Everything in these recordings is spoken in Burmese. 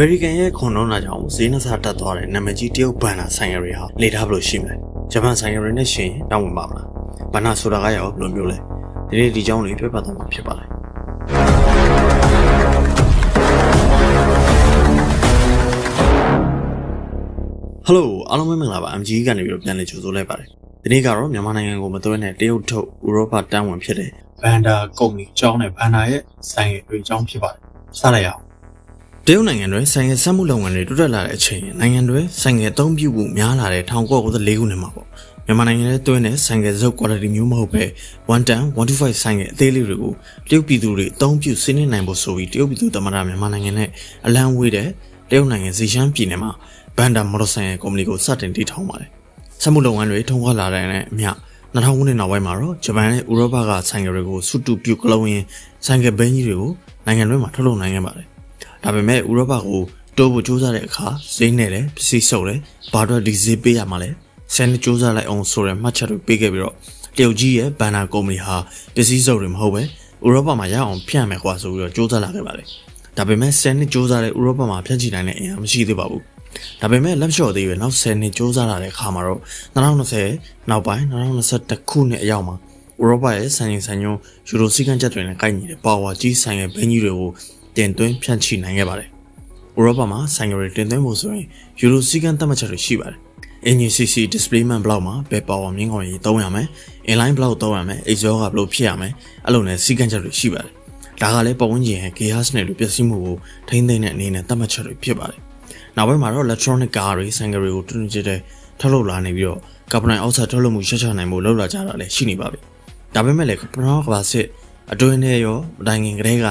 မေရိကန်ရဲ့ခွန်လုံးလာကြောင့်ဈေးနှစားတက်သွားတဲ့နာမည်ကြီးတရုတ်ဘန်နာဆိုင်ရတွေဟာလေထားဘယ်လိုရှိမလဲဂျပန်ဆိုင်ရတွေနဲ့ရှင်ရင်တောင်းဝင်ပါမလားဘန်နာဆိုတာကရောဘယ်လိုမျိုးလဲဒီနေ့ဒီကြောင်းလေးပြပတ်သွားမှာဖြစ်ပါတယ်ဟယ်လိုအားလုံးပဲမင်္ဂလာပါ MG ကနေပြီးတော့ပြန်လည်ကြိုဆိုလိုက်ပါတယ်ဒီနေ့ကတော့မြန်မာနိုင်ငံကိုမသွဲတဲ့တရုတ်ထုတ်ဥရောပတန်းဝင်ဖြစ်တဲ့ဘန်ဒါကုမ္ပဏီအကြောင်းနဲ့ဘန်ဒါရဲ့ဆိုင်ရတွေအကြောင်းဖြစ်ပါတယ်စလိုက်ရအောင် တရုတ်နိုင်ငံတွင်ဆိုင်ငယ်စက်မှုလုပ်ငန်းတွေတိုးတက်လာတဲ့အချိန်နိုင်ငံတွင်ဆိုင်ငယ်အသုံးပြုမှုများလာတဲ့1994ခုနှစ်မှာပေါ့မြန်မာနိုင်ငံရဲ့တွင်းတဲ့ဆိုင်ငယ်စုပ် quality မျိုးမဟုတ်ပဲ1 ton 125ဆိုင်ငယ်အသေးလေးတွေကိုတရုတ်ပြည်သူတွေအသုံးပြုစင်းနေနိုင်ဖို့ဆိုပြီးတရုတ်ပြည်သူသမ္မတမြန်မာနိုင်ငံနဲ့အလံဝေးတဲ့တရုတ်နိုင်ငံဇီရှမ်းပြည်နယ်မှာဘန်ဒါမော်တော်ဆိုင်ငယ်ကုမ္ပဏီကိုစတင်တည်ထောင်ပါတယ်စက်မှုလုပ်ငန်းတွေထုံးခွာလာတဲ့အမျှ2000ခုနှစ်နောက်ပိုင်းမှာတော့ဂျပန်နဲ့ဥရောပကဆိုင်ငယ်တွေကိုစုတူပြုတ်ကလုံးရင်းဆိုင်ငယ်ဘင်းကြီးတွေကိုနိုင်ငံတွင်းမှာထုတ်လုပ်နိုင်ခဲ့ပါတယ် ဒါပေမဲ့ဥရောပကိုတိုးဖို့စူးစမ်းတဲ့အခါဈေးနဲ့လည်းပစ္စည်းဆုပ်တယ်ဘာတော့ဒီဈေးပေးရမှာလဲဆန်စူးစမ်းလိုက်အောင်ဆိုတဲ့မှတ်ချက်တွေပေးခဲ့ပြီးတော့တရုတ်ကြီးရဲ့ဘန်နာကုမ္ပဏီဟာပစ္စည်းဆုပ်တွေမဟုတ်ပဲဥရောပမှာရအောင်ဖြန့်မယ်ကွာဆိုပြီးတော့စူးစမ်းလာခဲ့ပါတယ်ဒါပေမဲ့ဆန်နှစ်စူးစမ်းတဲ့ဥရောပမှာဖြန့်ချီနိုင်တဲ့အင်အားမရှိသေးပါဘူးဒါပေမဲ့လက်လျှော့သေးပဲနောက်10နှစ်စူးစမ်းလာတဲ့အခါမှာတော့2020နောက်ပိုင်း2021ခုနှစ်အရောက်မှာဥရောပရဲ့ဆိုင်ရင်ဆိုင်ညွန်းယူရိုစီကန်ချက်တွေနဲ့ကိုက်ညီတဲ့ပါဝါကြီးဆိုင်ရဲ့ဘင်းကြီးတွေကို တင်သွင်းဖြန့်ချိနိုင်ခဲ့ပါတယ်။ဥရောပမှာဆိုင်ငယ်တွေတင်သွင်းဖို့ဆိုရင်ယူရိုစီကန်သတ်မှတ်ချက်တွေရှိပါတယ်။ NCC DisplayMan ဘလောက်မှာဘယ်ပါဝါမြင်းကောင်ကြီးသုံးရမယ်။ inline ဘလောက်သုံးရမယ်။ exhaust ကဘလို့ဖြစ်ရမယ်။အဲ့လိုနဲ့စီကန်ချက်တွေရှိပါတယ်။ဒါကလည်းပတ်ဝန်းကျင်ရဲ့ gas နဲ့လိုပျက်စီးမှုကိုထိန်းသိမ်းတဲ့အနေနဲ့သတ်မှတ်ချက်တွေဖြစ်ပါတယ်။နောက်ပိုင်းမှာတော့ electronic car တွေဆိုင်ငယ်တွေကိုတွန်းတွန်းကြတဲ့ထုတ်လုပ်လာနေပြီးတော့ကာဗွန်ဒိုင်အောက်ဆိုက်ထုတ်လုပ်မှုရှက်ချနိုင်မှုလောက်လာကြတာလည်းရှိနေပါပြီ။ဒါပေမဲ့လည်းပထမကဘာစစ်အတွင်းထဲရောမတိုင်ခင်ကတည်းက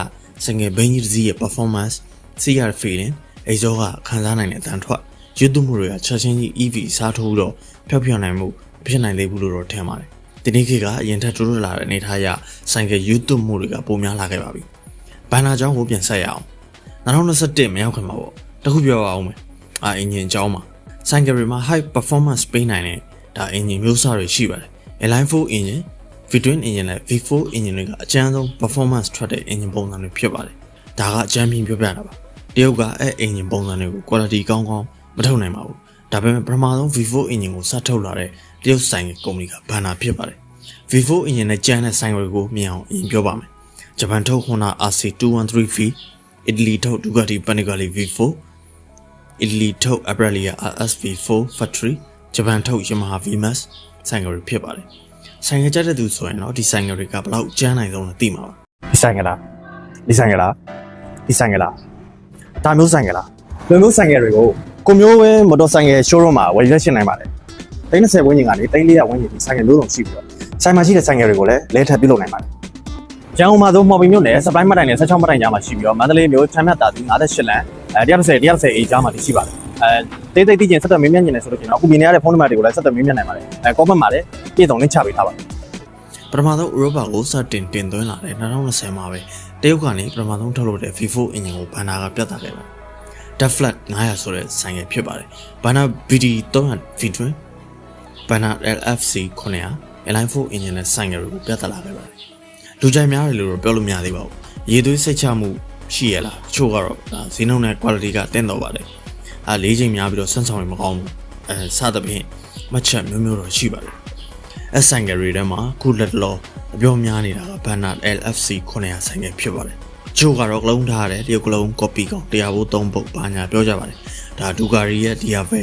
စငယ်ဘင်းကြီးတစ်စီးရဲ့ performance CR feeling အိဇောကခံစားနိုင်တဲ့အတန်ထွက်ရွတ်သွမှုတွေကချက်ချင်းကြီး EV စားထိုးတော့ဖျောက်ဖျောက်နိုင်မှုမဖြစ်နိုင်သေးဘူးလို့တော့ထင်ပါတယ်။ဒီနေ့ခေတ်ကအရင်ထက်တိုးတိုးလာတဲ့အနေအထားအရဆိုင်ကရွတ်သွမှုတွေကပိုများလာခဲ့ပါပြီ။ဘန်နာကြောင်းကိုပြန်ဆက်ရအောင်။2021မရောက်ခင်မှာပေါ့။တခုပြောရအောင်မယ်။အာအင်ဂျင်အကြောင်းမှာဆိုင်ကရီမှာ high performance ပေးနိုင်တဲ့ဒါအင်ဂျင်မျိုးစားတွေရှိပါတယ်။ Align 4 engine V twin engine နဲ့ V4 engine တွေကအကျန်းဆုံး performance ထွက်တဲ့ engine ပုံစံတွေဖြစ်ပါတယ်။ဒါကအကျန်းပြင်းပြောပြတာပါ။တရုတ်ကအဲ့ engine ပုံစံတွေကို quality ကောင်းကောင်းမထုတ်နိုင်ပါဘူး။ဒါပေမဲ့ပထမဆုံး V4 engine ကိုစထုတ်လာတဲ့တရုတ်ဆိုင်ကုမ္ပဏီကဘန်နာဖြစ်ပါတယ်။ V4 engine နဲ့ကျန်းတဲ့ဆိုင်တွေကိုမြင်အောင်အရင်ပြောပါမယ်။ဂျပန်ထုတ် Honda RC213V အီတလီထုတ် Ducati Panigale V4 အီတလီထုတ် Aprilia RSV4 Factory ဂျပန်ထုတ် Yamaha VMAX ဆိုင်ကတွေဖြစ်ပါတယ်။ ဆိုင်ကကြတဲ့သူဆိုရင်တော့ဒီဆိုင်ကတွေကဘယ်လောက်ကျန်းနိုင်ဆုံးလဲသိမှာပါဒီဆိုင်ကလားဒီဆိုင်ကလားဒီဆိုင်ကလားဒါမျိုးဆိုင်ကလားလူမျိုးဆိုင်ကတွေကိုကိုမျိုးဝဲမော်တော်ဆိုင်က showroom မှာဝယ်ရက်ရှင်းနိုင်ပါတယ်30ဝန်းကျင်ကနေ300ဝန်းကျင်ဒီဆိုင်ကမျိုးစုံရှိပြီးတော့ဆိုင်မှာရှိတဲ့ဆိုင်ကတွေကိုလည်းလဲထပ်ပြုလုပ်နိုင်ပါတယ်ကျန်ဦးမှာဆိုမော်ဘီမျိုးနဲ့ supply မှတ်တိုင်နဲ့16မှတ်တိုင်ကြားမှာရှိပြီးတော့မန္တလေးမျိုးချမ်းမြတ်တာသူ58လမ်းအဲ130 130အေကြားမှာရှိပါတယ် အဲတိတ်တိတ်တိကျင်ဆက်သွယ်မင်းမြတ်ညင်နေဆိုလို့ရှိရင်အခုမြင်နေရတဲ့ဖုန်းနံပါတ်တွေကိုလည်းဆက်သွယ်မင်းမြတ်နိုင်ပါတယ်အဲ comment မှာလည်းပြည့်စုံလင်းချပေးထားပါတယ်။ပထမဆုံးဥရောပကိုစတင်တင်သွင်းလာတဲ့2020မှာပဲတရုတ်ကနေပထမဆုံးထုတ်လုပ်တဲ့ V4 engine ကိုဘန်နာကပြသခဲ့ပါတယ်။ Def Flat 900ဆိုတဲ့ဆိုင်ကဖြစ်ပါတယ်။ဘန်နာ BD 300 V-twin ဘန်နာ LFC 900 Align 4 engine နဲ့ဆိုင်ကတွေကိုပြသလာခဲ့ပါတယ်။လူကြိုက်များတယ်လို့တော့ပြောလို့မရသေးပါဘူး။ရေသွေးစိတ်ချမှုရှိရလား။တချို့ကတော့ဒါဈေးနှုန်းနဲ့ quality ကတင်းတော့ပါတယ်။ အဲလေးချိန်များပြီးတော့ဆွမ်းဆောင်ရမကောင်းဘူး။အဲစသဖြင့်မှတ်ချက်မျိုးမျိုးတော့ရှိပါတယ်။ S ဆိုင်ကတွေထဲမှာခုလက်တလောအပြောများနေတာကဘန်နာ LFC 900ဆိုင်ကဖြစ်ပါတယ်။ချို့ကတော့ကလုံးထားတယ်တရုတ်ကလုံး copy ကောင်တရားဖို့3ပုတ်ဘာညာပြောကြပါတယ်။ဒါဒူဂါရီရဲ့ DRV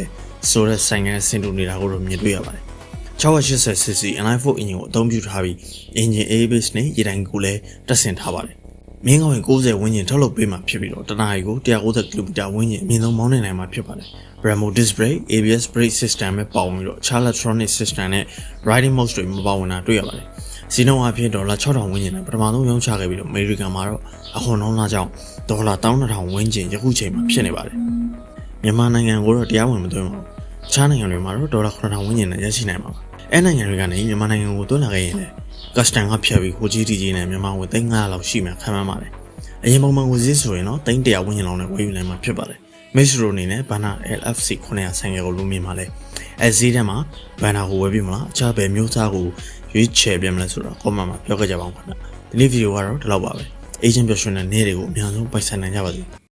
ဆိုတဲ့ဆိုင်ကဆင်တူနေတာကိုတော့မြင်တွေ့ရပါတယ်။ 680cc N94 engine ကိုအသုံးပြုထားပြီး engine airbase နဲ့ရေတိုင်ကိုလည်းတက်ဆင်ထားပါတယ်။ မြင်းကောင်ရင်90ဝန်းကျင်ထုတ်လုပ်ပေးမှာဖြစ်ပြီးတော့တနားရီကို190 km ဝန်းကျင်အမြင့်ဆုံးမောင်းနေနိုင်မှာဖြစ်ပါတယ်။ Brembo disc brake, ABS brake system နဲ့ပါဝင်ပြီးတော့ Charles electronic system နဲ့ riding mode တွေမပါဝင်တာတွေ့ရပါတယ်။စီနှုန်းအဖြစ်ဒေါ်လာ6000ဝန်းကျင်နဲ့ပထမဆုံးရောင်းချခဲ့ပြီးတော့ American မှာတော့အခွန်နှုန်းလာကြောင်းဒေါ်လာ12000ဝန်းကျင်ယခုချိန်မှာဖြစ်နေပါတယ်။မြန်မာနိုင်ငံကိုတော့တရားဝင်မသွင်းပါဘူး။အခြားနိုင်ငံတွေမှာတော့ဒေါ်လာ9000ဝန်းကျင်နဲ့ရရှိနိုင်မှာပါ။အဲနိုင်ငံတွေကနေမြန်မာနိုင်ငံကိုသွင်းလာခဲ့ရင်လည်း custom ကဖြတ်ပြီးဟိုကြီးတီကြီးနဲ့မြန်မာငွေ300လောက်ရှိမှခံမှန်းပါတယ်။အရင်ပုံမှန်ငွေစည်းဆိုရင်တော့300ဝန်းကျင်လောက်နဲ့ဝယ်ယူနိုင်မှာဖြစ်ပါတယ်။ Metro အနေနဲ့ Banner LFC 900ဆိုင်ငယ်ကိုလူမြင်ပါလဲ။အဲဈေးထဲမှာ Banner ကိုဝယ်ပြီမလား။အခြားဘယ်မျိုးသားကိုရွေးချယ်ပြမလဲဆိုတော့ comment မှာပြောခဲ့ကြပါဦးခင်ဗျ။ဒီနေ့ဗီဒီယိုကတော့ဒီလောက်ပါပဲ။ agent ပြောရှင်တဲ့နေ့တွေကိုအများဆုံးပိုက်ဆံနိုင်ကြပါစေ။